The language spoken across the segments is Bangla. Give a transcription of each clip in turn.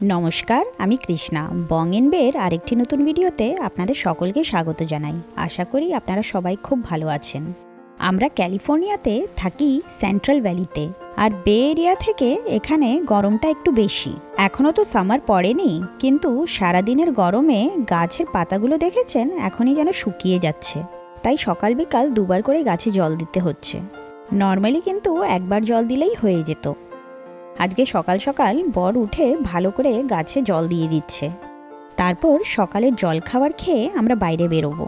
নমস্কার, আমি কৃষ্ণা। বং এন বের আরেকটি নতুন ভিডিওতে আপনাদের সকলকে স্বাগত জানাই। আশা করি আপনারা সবাই খুব ভালো আছেন। আমরা ক্যালিফোর্নিয়াতে থাকি সেন্ট্রাল ভ্যালিতে, আর বে এরিয়া থেকে এখানে গরমটা একটু বেশি। এখনও তো সামার পড়েনি, কিন্তু সারাদিনের গরমে গাছের পাতাগুলো দেখেছেন, এখনই যেন শুকিয়ে যাচ্ছে। তাই সকাল বিকাল দুবার করে গাছে জল দিতে হচ্ছে। নর্মালি কিন্তু একবার জল দিলেই হয়ে যেত। আজকে সকাল সকাল বর উঠে ভালো করে গাছে জল দিয়ে দিচ্ছে। তারপর সকালের জল খাবার খেয়ে আমরা বাইরে বেরোবো।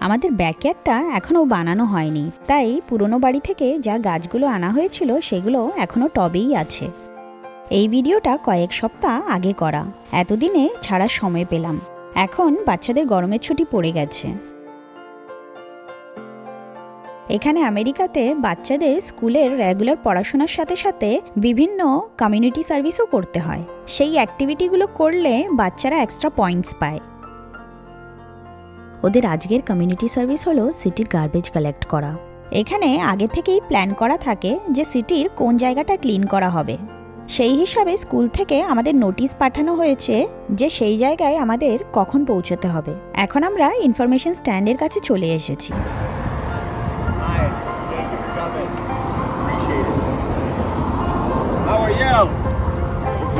আমাদের ব্যাকয়ার্ডটা এখনও বানানো হয়নি। তাই পুরনো বাড়ি থেকে যা গাছগুলো আনা হয়েছিল সেগুলো এখনও টবেই আছে। এই ভিডিওটা কয়েক সপ্তাহ আগে করা। এতদিনে ছাড়ার সময় পেলাম। এখন বাচ্চাদের গরমের ছুটি পড়ে গেছে। এখানে আমেরিকাতে বাচ্চাদের স্কুলের রেগুলার পড়াশোনার সাথে সাথে বিভিন্ন কমিউনিটি সার্ভিসও করতে হয়। সেই অ্যাক্টিভিটিগুলো করলে বাচ্চারা এক্সট্রা পয়েন্টস পায়। ওদের আজকের কমিউনিটি সার্ভিস হলো সিটির গার্বেজ কালেক্ট করা। এখানে আগে থেকেই প্ল্যান করা থাকে যে সিটির কোন জায়গাটা ক্লিন করা হবে। সেই হিসাবে স্কুল থেকে আমাদের নোটিশ পাঠানো হয়েছে যে সেই জায়গায় আমাদের কখন পৌঁছতে হবে। এখন আমরা ইনফরমেশন স্ট্যান্ডের কাছে চলে এসেছি।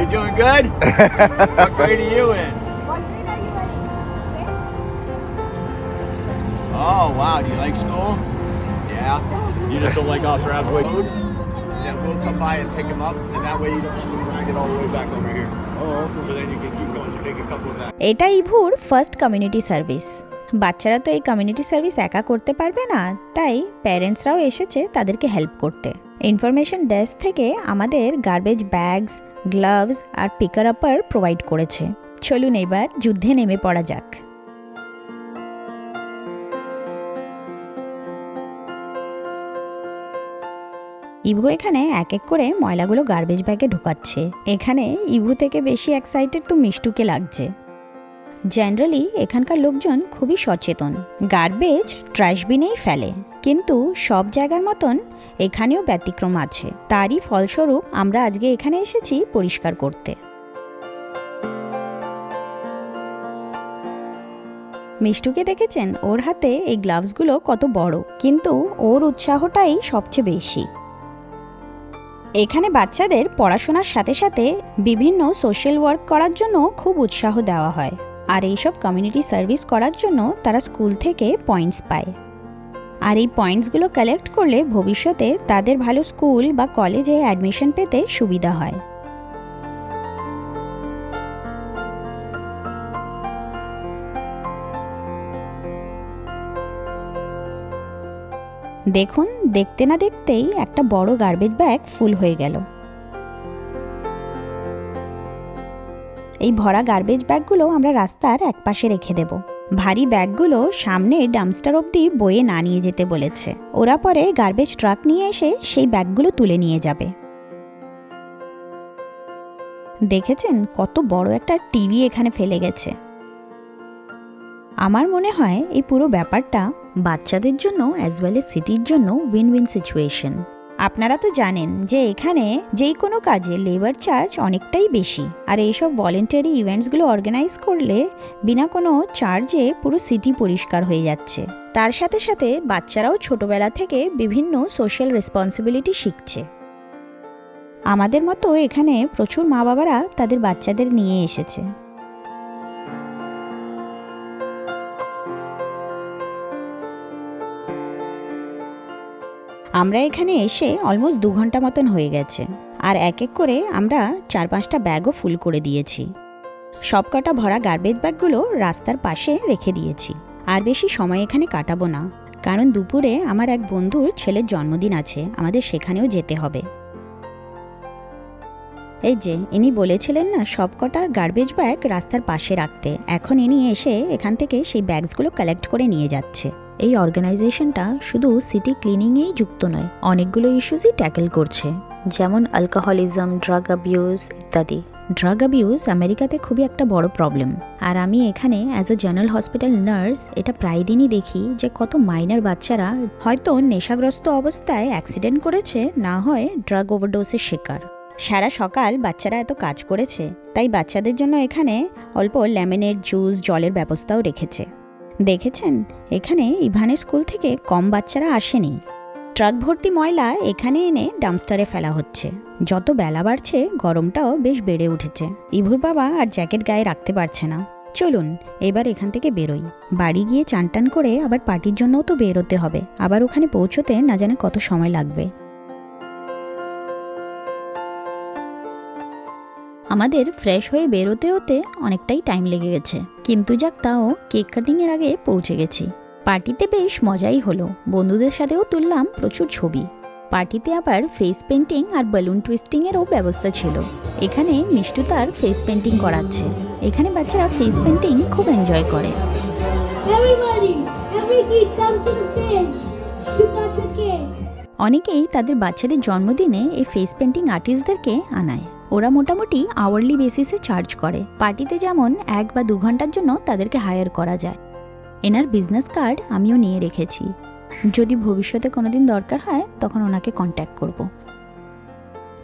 You doing good? what grade are you in? Oh wow, do you like school? Yeah. You just don't like Officer way? Then we'll come by and pick him up, and that way you don't have to drag it all the way back over here. Oh, So then you can keep going. So take a couple of that. এটা ইভুর ফার্স্ট কমিউনিটি সার্ভিস বাচ্চারা তো এই কমিউনিটি সার্ভিস একা করতে পারবে না তাই প্যারেন্টসরাও এসেছে তাদেরকে হেল্প করতে ইনফরমেশন ডেস্ক থেকে আমাদের গার্বেজ ব্যাগস গ্লাভস আর পিকার আপার প্রোভাইড করেছে। চলুন এবার যুদ্ধে নেমে পড়া যাক। ইভু এখানে এক এক করে ময়লাগুলো গার্বেজ ব্যাগে ঢোকাচ্ছে। এখানে ইভু থেকে বেশি এক্সাইটেড তো মিষ্টুকে লাগছে। জেনারেলি এখানকার লোকজন খুবই সচেতন। গার্বেজ ট্র্যাশবিনেই ফেলে। কিন্তু সব জায়গার মতন এখানেও ব্যতিক্রম আছে। তারই ফলস্বরূপ আমরা আজকে এখানে এসেছি পরিষ্কার করতে। মিষ্টুকে দেখেছেন? ওর হাতে এই গ্লাভসগুলো কত বড়। কিন্তু ওর উৎসাহটাই সবচেয়ে বেশি। এখানে বাচ্চাদের পড়াশোনার সাথে সাথে বিভিন্ন সোশ্যাল ওয়ার্ক করার জন্য খুব উৎসাহ দেওয়া হয়। আর এইসব কমিউনিটি সার্ভিস করার জন্য তারা স্কুল থেকে পয়েন্টস পায়। আর এই পয়েন্টসগুলো কালেক্ট করলে ভবিষ্যতে তাদের ভালো স্কুল বা কলেজে অ্যাডমিশন পেতে সুবিধা হয়। দেখুন, দেখতে না দেখতেই একটা বড় গার্বেজ ব্যাগ ফুল হয়ে গেল। এই ভরা গার্বেজ ব্যাগগুলো আমরা রাস্তার একপাশে রেখে দেব। ভারী ব্যাগগুলো সামনে ডাম্পস্টার অবধি বয়ে না নিয়ে যেতে বলেছে। ওরা পরে গার্বেজ ট্রাক নিয়ে এসে সেই ব্যাগগুলো তুলে নিয়ে যাবে। দেখেছেন কত বড় একটা টিভি এখানে ফেলে গেছে। আমার মনে হয় এই পুরো ব্যাপারটা বাচ্চাদের জন্য অ্যাজ ওয়েল এস সিটির জন্য উইন উইন সিচুয়েশন আপনারা তো জানেন যে এখানে যে কোনো কাজে লেবার চার্জ অনেকটাই বেশি। আর এইসব ভলেন্টারি ইভেন্টসগুলো অর্গানাইজ করলে বিনা কোনো চার্জে পুরো সিটি পরিষ্কার হয়ে যাচ্ছে। তার সাথে সাথে বাচ্চারাও ছোটবেলা থেকে বিভিন্ন সোশ্যাল রেসপন্সিবিলিটি শিখছে। আমাদের মতো এখানে প্রচুর মা বাবারা তাদের বাচ্চাদের নিয়ে এসেছে। আমরা এখানে এসে অলমোস্ট দু ঘণ্টা মতন হয়ে গেছে। আর এক এক করে আমরা চার পাঁচটা ব্যাগও ফুল করে দিয়েছি। সবকটা ভরা গার্বেজ ব্যাগগুলো রাস্তার পাশে রেখে দিয়েছি। আর বেশি সময় এখানে কাটাবো না। কারণ দুপুরে আমার এক বন্ধুর ছেলের জন্মদিন আছে, আমাদের সেখানেও যেতে হবে। এই যে, ইনি বলেছিলেন না, সবকটা গার্বেজ ব্যাগ রাস্তার পাশে রাখতে। এখন ইনি এসে এখান থেকে সেই ব্যাগসগুলো কালেক্ট করে নিয়ে যাচ্ছে। এই অর্গানাইজেশনটা শুধু সিটি ক্লিনিংয়েই যুক্ত নয়, অনেকগুলো ইস্যুসই ট্যাকেল করছে, যেমন অ্যালকোহলিজম, ড্রাগ অ্যাবিউজ ইত্যাদি। ড্রাগ অ্যাবিউজ আমেরিকাতে খুবই একটা বড় প্রবলেম। আর আমি এখানে as a general hospital nurse এটা প্রায় দিনই দেখি যে কত মাইনার বাচ্চারা হয়তো নেশাগ্রস্ত অবস্থায় অ্যাক্সিডেন্ট করেছে, না হয় ড্রাগ ওভারডোসের শিকার। সারা সকাল বাচ্চারা এত কাজ করেছে, তাই বাচ্চাদের জন্য এখানে অল্প লেমনের জুস জলের ব্যবস্থাও রেখেছে। দেখেছেন? এখানে ইভানের স্কুল থেকে কম বাচ্চারা আসেনি। ট্রাক ভর্তি ময়লা এখানে এনে ডাম্পস্টারে ফেলা হচ্ছে। যত বেলা বাড়ছে, গরমটাও বেশ বেড়ে উঠেছে। ইভুর বাবা আর জ্যাকেট গায়ে রাখতে পারছে না। চলুন, এবার এখান থেকে বেরোই। বাড়ি গিয়ে চান টান করে আবার পার্টির জন্যও তো বেরোতে হবে। আবার ওখানে পৌঁছতে না জানে কত সময় লাগবে। আমাদের ফ্রেশ হয়ে বেরোতে হতে অনেকটাই টাইম লেগে গেছে। কিন্তু যাক তাও কেক কাটিংয়ের আগে পৌঁছে গেছি। পার্টিতে বেশ মজাই হলো। বন্ধুদের সাথেও তুললাম প্রচুর ছবি। পার্টিতে আবার ফেস পেন্টিং আর বেলুন টুইস্টিংয়েরও ব্যবস্থা ছিল। এখানে মিষ্টু তার ফেস পেন্টিং করাচ্ছে। এখানে বাচ্চারা ফেস পেন্টিং খুব এনজয় করে. অনেকেই তাদের বাচ্চাদের জন্মদিনে এই ফেস পেন্টিং আর্টিস্টদেরকে আনায়। ওরা মোটামুটি আওয়ারলি বেসিসে চার্জ করে। পার্টিতে যেমন এক বা দু ঘণ্টার জন্য তাদেরকে হায়ার করা যায়। এনার বিজনেস কার্ড আমিও নিয়ে রেখেছি। যদি ভবিষ্যতে কোনোদিন দরকার হয়, তখন ওনাকে কন্ট্যাক্ট করব।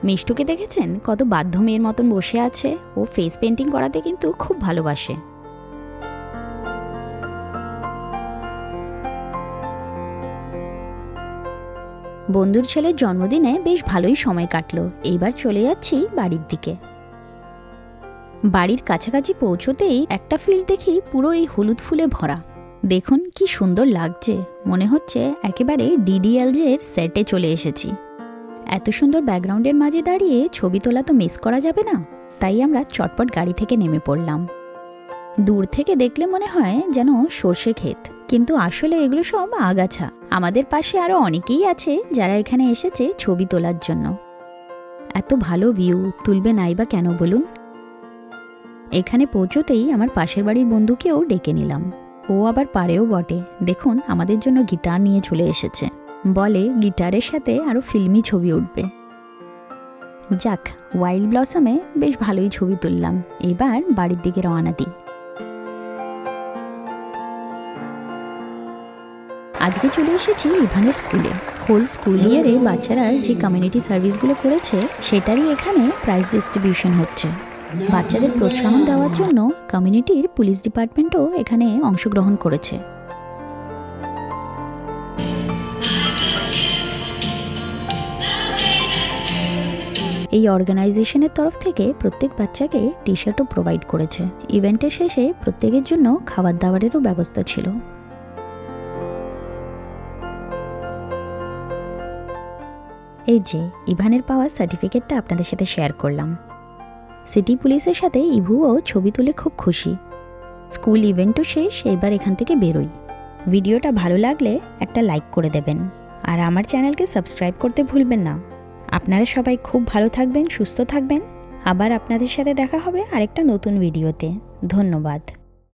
মিষ্টুকে দেখেছেন? কত বাধ্য মেয়ের মতন বসে আছে। ও ফেস পেন্টিং করাতে কিন্তু খুব ভালোবাসে। বন্ধুর ছেলের জন্মদিনে বেশ ভালোই সময় কাটলো। এইবার চলে যাচ্ছি বাড়ির দিকে। বাড়ির কাছাকাছি পৌঁছতেই একটা ফিল্ড দেখি পুরো এই হলুদ ফুলে ভরা। দেখুন কি সুন্দর লাগছে। মনে হচ্ছে একেবারে ডিডিএলজের সেটে চলে এসেছি। এত সুন্দর ব্যাকগ্রাউন্ডের মাঝে দাঁড়িয়ে ছবি তোলা তো মিস করা যাবে না। তাই আমরা চটপট গাড়ি থেকে নেমে পড়লাম। দূর থেকে দেখলে মনে হয় যেন সর্ষে ক্ষেত। কিন্তু আসলে এগুলো সব আগাছা। আমাদের পাশে আরও অনেকেই আছে যারা এখানে এসেছে ছবি তোলার জন্য। এত ভালো ভিউ তুলবে নাই বা কেন বলুন? এখানে পৌঁছতেই আমার পাশের বাড়ির বন্ধুকেও ডেকে নিলাম। ও আবার পারেও বটে। দেখুন, আমাদের জন্য গিটার নিয়ে চলে এসেছে। বলে গিটারের সাথে আরও ফিল্মি ছবি উঠবে। যাক ওয়াইল্ড ব্লসমে বেশ ভালোই ছবি তুললাম। এবার বাড়ির দিকে রওনা দিই। আজকে চলে এসেছি ইভানের স্কুলে। হোল স্কুল ইয়ারে বাচ্চারা যে কমিউনিটি সার্ভিসগুলো করেছে, সেটারই এখানে প্রাইজ ডিস্ট্রিবিউশন হচ্ছে। বাচ্চাদের প্রোৎসাহন দেওয়ার জন্য কমিউনিটির পুলিশ ডিপার্টমেন্টও এখানে অংশগ্রহণ করেছে। এই অর্গানাইজেশনের তরফ থেকে প্রত্যেক বাচ্চাকে টি শার্টও প্রোভাইড করেছে। ইভেন্টের শেষে প্রত্যেকের জন্য খাবার দাবারেরও ব্যবস্থা ছিল। এই যে, ইভানের পাওয়া সার্টিফিকেটটা আপনাদের সাথে শেয়ার করলাম। সিটি পুলিশের সাথে ইভুও ছবি তুলে খুব খুশি। স্কুল ইভেন্টও শেষ, এবার এখান থেকে বেরোই। ভিডিওটা ভালো লাগলে একটা লাইক করে দেবেন। আর আমার চ্যানেলকে সাবস্ক্রাইব করতে ভুলবেন না। আপনারা সবাই খুব ভালো থাকবেন, সুস্থ থাকবেন। আবার আপনাদের সাথে দেখা হবে আরেকটা নতুন ভিডিওতে। ধন্যবাদ।